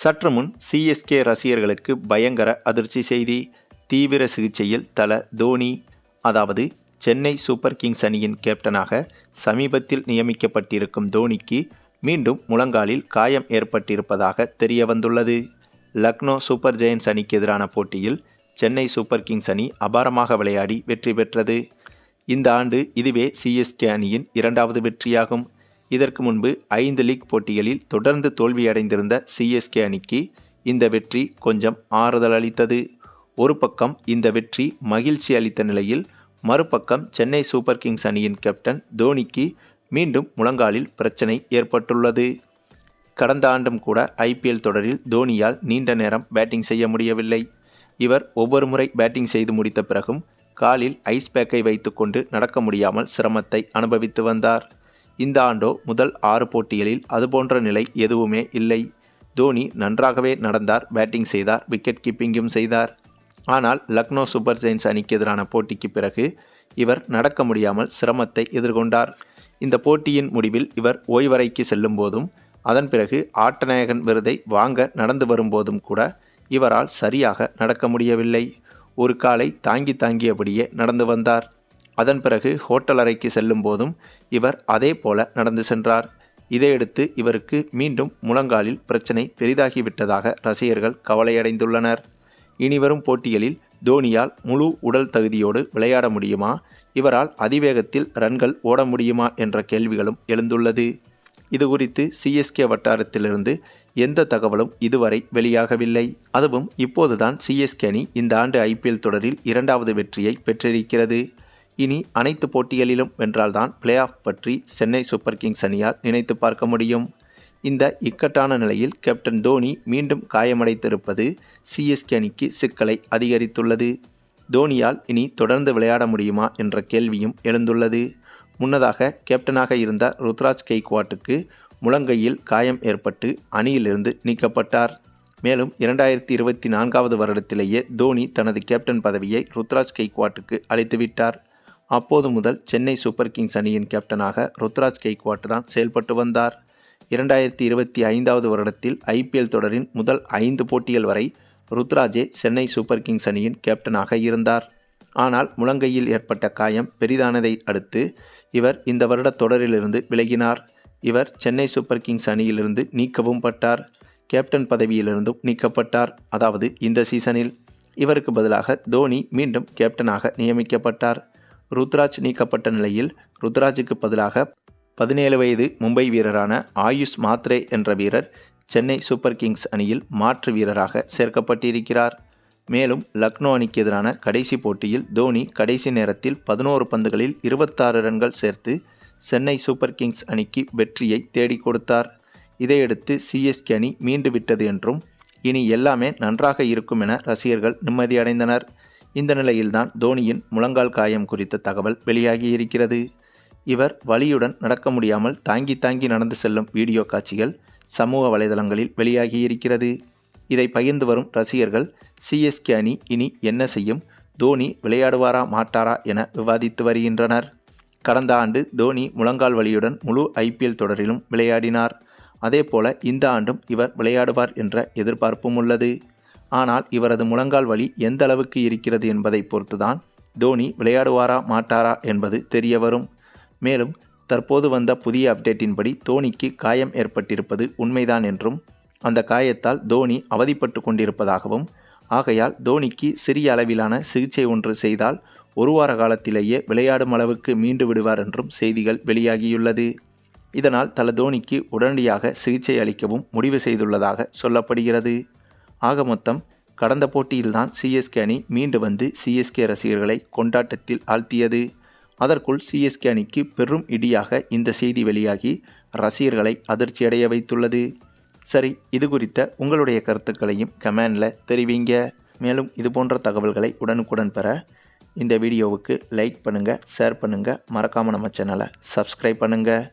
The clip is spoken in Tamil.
சற்று முன் சிஎஸ்கே ரசிகர்களுக்கு பயங்கர அதிர்ச்சி செய்தி. தீவிர சிகிச்சையில் தல தோனி அதாவது சென்னை சூப்பர் கிங்ஸ் அணியின் கேப்டனாக சமீபத்தில் நியமிக்கப்பட்டிருக்கும் தோனிக்கு மீண்டும் முழங்காலில் காயம் ஏற்பட்டிருப்பதாக தெரிய வந்துள்ளது லக்னோ சூப்பர் ஜெயன்ஸ் அணிக்கு எதிரான போட்டியில் சென்னை சூப்பர் கிங்ஸ் அணி அபாரமாக விளையாடி வெற்றி பெற்றது. இந்த ஆண்டு இதுவே சிஎஸ்கே அணியின் இரண்டாவது வெற்றியாகும். இதற்கு முன்பு ஐந்து லீக் போட்டிகளில் தொடர்ந்து தோல்வியடைந்திருந்த சிஎஸ்கே அணிக்கு இந்த வெற்றி கொஞ்சம் ஆறுதல் அளித்தது. ஒரு பக்கம் இந்த வெற்றி மகிழ்ச்சி அளித்த நிலையில் மறுபக்கம் சென்னை சூப்பர் கிங்ஸ் அணியின் கேப்டன் தோனிக்கு மீண்டும் முழங்காலில் பிரச்சனை ஏற்பட்டுள்ளது. கடந்த ஆண்டும் கூட ஐபிஎல் தொடரில் தோனியால் நீண்ட நேரம் பேட்டிங் செய்ய முடியவில்லை. இவர் ஒவ்வொரு முறை பேட்டிங் செய்து முடித்த பிறகும் காலில் ஐஸ் பேக்கை வைத்துக்கொண்டு நடக்க முடியாமல் சிரமத்தை அனுபவித்து வந்தார். இந்த ஆண்டோ முதல் ஆறு போட்டிகளில் அதுபோன்ற நிலை எதுவுமே இல்லை. தோனி நன்றாகவே நடந்தார் பேட்டிங் செய்தார் விக்கெட் கீப்பிங்கும் செய்தார். ஆனால் லக்னோ சூப்பர் ஜெயின்ஸ் அணிக்கு எதிரான போட்டிக்கு பிறகு இவர் நடக்க முடியாமல் சிரமத்தை எதிர்கொண்டார். இந்த போட்டியின் முடிவில் இவர் ஓய்வறைக்கு செல்லும் போதும் அதன் பிறகு ஆட்டநாயகன் விருதை வாங்க நடந்து வரும்போதும் கூட இவரால் சரியாக நடக்க முடியவில்லை. ஒரு காலை தாங்கி தாங்கியபடியே நடந்து வந்தார். அதன் பிறகு ஹோட்டல் அறைக்கு செல்லும் போதும் இவர் அதே போல நடந்து சென்றார். இதையடுத்து இவருக்கு மீண்டும் முழங்காலில் பிரச்சனை பெரிதாகிவிட்டதாக ரசிகர்கள் கவலையடைந்துள்ளனர். இனிவரும் போட்டிகளில் தோனியால் முழு உடல் தகுதியோடு விளையாட முடியுமா? இவரால் அதிவேகத்தில் ரன்கள் ஓட முடியுமா என்ற கேள்விகளும் எழுந்துள்ளது. இது குறித்து சிஎஸ்கே வட்டாரத்திலிருந்து எந்த தகவலும் இதுவரை வெளியாகவில்லை. அதுவும் இப்போதுதான் சிஎஸ்கே அணி இந்த ஆண்டு ஐபிஎல் தொடரில் இரண்டாவது வெற்றியை பெற்றிருக்கிறது. இனி அனைத்து போட்டிகளிலும் வென்றால்தான் பிளே ஆஃப் பற்றி சென்னை சூப்பர் கிங்ஸ் அணியால் நினைத்து பார்க்க முடியும். இந்த இக்கட்டான நிலையில் கேப்டன் தோனி மீண்டும் காயமடைத்திருப்பது சிஎஸ்கே அணிக்கு சிக்கலை அதிகரித்துள்ளது. தோனியால் இனி தொடர்ந்து விளையாட முடியுமா என்ற கேள்வியும் எழுந்துள்ளது. முன்னதாக கேப்டனாக இருந்த ருத்ராஜ் கெய்க்வாட்டுக்கு முழங்கையில் காயம் ஏற்பட்டு அணியிலிருந்து நீக்கப்பட்டார். மேலும் இரண்டாயிரத்தி இருபத்தி நான்காவது வருடத்திலேயே தோனி தனது கேப்டன் பதவியை ருத்ராஜ் கெய்க்வாட்டுக்கு அளித்துவிட்டார். அப்போது முதல் சென்னை சூப்பர் கிங்ஸ் அணியின் கேப்டனாக ருத்ராஜ் கெய்க்வாட் தான் செயல்பட்டு வந்தார். இரண்டாயிரத்தி இருபத்தி ஐந்தாவது வருடத்தில் ஐபிஎல் தொடரின் முதல் ஐந்து போட்டிகள் வரை ருத்ராஜே சென்னை சூப்பர் கிங்ஸ் அணியின் கேப்டனாக இருந்தார். ஆனால் முழங்கையில் ஏற்பட்ட காயம் பெரிதானதை அடுத்து இவர் இந்த வருட தொடரிலிருந்து விலகினார். இவர் சென்னை சூப்பர் கிங்ஸ் அணியிலிருந்து நீக்கவும் பட்டார். கேப்டன் பதவியிலிருந்தும் நீக்கப்பட்டார். அதாவது இந்த சீசனில். இவருக்கு பதிலாக தோனி மீண்டும் கேப்டனாக நியமிக்கப்பட்டார். ருத்ராஜ் நீக்கப்பட்ட நிலையில் ருத்ராஜுக்கு பதிலாக பதினேழு வயது மும்பை வீரரான ஆயுஷ் மாத்ரே என்ற வீரர் சென்னை சூப்பர் கிங்ஸ் அணியில் மாற்று வீரராக சேர்க்கப்பட்டிருக்கிறார். மேலும் லக்னோ அணிக்கு எதிரான கடைசி போட்டியில் தோனி கடைசி நேரத்தில் பதினோரு பந்துகளில் இருபத்தாறு ரன்கள் சேர்த்து சென்னை சூப்பர் கிங்ஸ் அணிக்கு வெற்றியை தேடிக் கொடுத்தார். இதையடுத்து சிஎஸ்கே அணி மீண்டு விட்டது என்றும் இனி எல்லாமே நன்றாக இருக்கும் என ரசிகர்கள் நிம்மதியடைந்தனர். இந்த நிலையில்தான் தோனியின் முழங்கால் காயம் குறித்த தகவல் வெளியாகியிருக்கிறது. இவர் வலியுடன் நடக்க முடியாமல் தாங்கி தாங்கி நடந்து செல்லும் வீடியோ காட்சிகள் சமூக வலைதளங்களில் வெளியாகியிருக்கிறது. இதை பகிர்ந்து வரும் ரசிகர்கள் சிஎஸ்கே அணி இனி என்ன செய்யும்? தோனி விளையாடுவாரா மாட்டாரா என விவாதித்து வருகின்றனர். கடந்த ஆண்டு தோனி முழங்கால் வலியுடன் முழு ஐபிஎல் தொடரிலும் விளையாடினார். அதேபோல இந்த ஆண்டும் இவர் விளையாடுவார் என்ற எதிர்பார்ப்பும் உள்ளது. ஆனால் இவரது முழங்கால் வலி எந்த அளவுக்கு இருக்கிறது என்பதை பொறுத்துதான் தோனி விளையாடுவாரா மாட்டாரா என்பது தெரிய வரும். மேலும் தற்போது வந்த புதிய அப்டேட்டின்படி தோனிக்கு காயம் ஏற்பட்டிருப்பது உண்மைதான் என்றும் அந்த காயத்தால் தோனி அவதிப்பட்டு கொண்டிருப்பதாகவும் ஆகையால் தோனிக்கு சிறிய அளவிலான சிகிச்சை ஒன்று செய்தால் ஒரு வார காலத்திலேயே விளையாடும் அளவுக்கு மீண்டு விடுவார் என்றும் செய்திகள் வெளியாகியுள்ளது. இதனால் தல தோனிக்கு உடனடியாக சிகிச்சை அளிக்கவும் முடிவு செய்துள்ளதாக சொல்லப்படுகிறது. ஆக மொத்தம் கடந்த போட்டியில்தான் சிஎஸ்கே அணி மீண்டு வந்து சிஎஸ்கே ரசிகர்களை கொண்டாட்டத்தில் ஆழ்த்தியது. அதற்குள் சிஎஸ்கே அணிக்கு பெரும் இடியாக இந்த செய்தி வெளியாகி ரசிகர்களை அதிர்ச்சியடைய வைத்துள்ளது. சரி இது குறித்த உங்களுடைய கருத்துக்களையும் கமெண்டில் தெரிவிங்க. மேலும் இது போன்ற தகவல்களை உடனுக்குடன் பெற இந்த வீடியோவுக்கு லைக் பண்ணுங்கள் ஷேர் பண்ணுங்கள் மறக்காமல் நம்ம சேனலை சப்ஸ்கிரைப் பண்ணுங்கள்